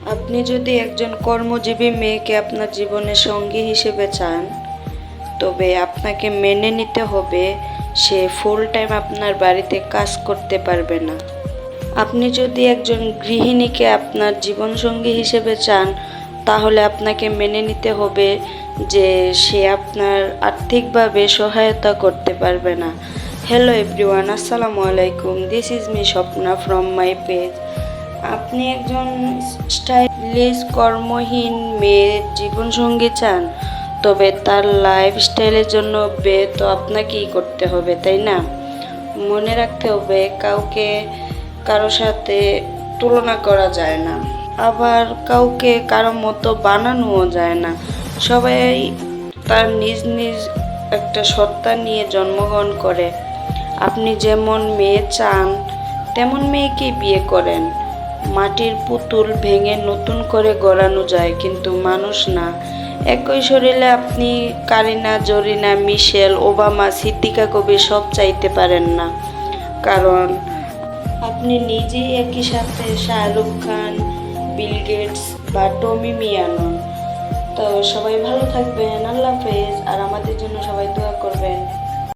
আপনি যদি একজন কর্মজীবী মেয়েকে আপনার জীবনের সঙ্গী হিসেবে চান, তবে আপনাকে মেনে নিতে হবে সে ফুল টাইম আপনার বাড়িতে কাজ করতে পারবে না। আপনি যদি একজন গৃহিণীকে আপনার জীবনসঙ্গী হিসেবে চান, তাহলে আপনাকে মেনে নিতে হবে যে সে আপনার আর্থিকভাবে সহায়তা করতে পারবে না। হ্যালো এভরিওয়ান আসসালামু আলাইকুম। This is me Swapna from my page আপনি একজন স্টাইলিশ, কর্মহীন মেয়ের জীবনসঙ্গী চান, তবে তার লাইফস্টাইলের জন্য বে তো আপনাকেই করতে হবে, তাই না? মনে রাখতে হবে, কাউকে কারও সাথে তুলনা করা যায় না। আবার কাউকে কারও মতো বানানোও যায় না। সবাই তার নিজ নিজ একটা সত্তা নিয়ে জন্মগ্রহণ করে। আপনি যেমন মেয়ে চান, তেমন মেয়েকে বিয়ে করেন। মাটির পুতুল ভেঙে নতুন করে গড়ানো যায়, কিন্তু মানুষ না। একই শরীরে আপনি কারিনা, জরিনা, মিশেল, ওবামা, সিদ্দিকা কবি সব চাইতে পারেন না। কারণ আপনি নিজেই একই সাথে শাহরুখ খান, বিল গেটস বা টমি মিয়া নন তো সবাই ভালো থাকবেন, আল্লাহ হাফেজ। আর আমাদের জন্য সবাই দোয়া করবেন।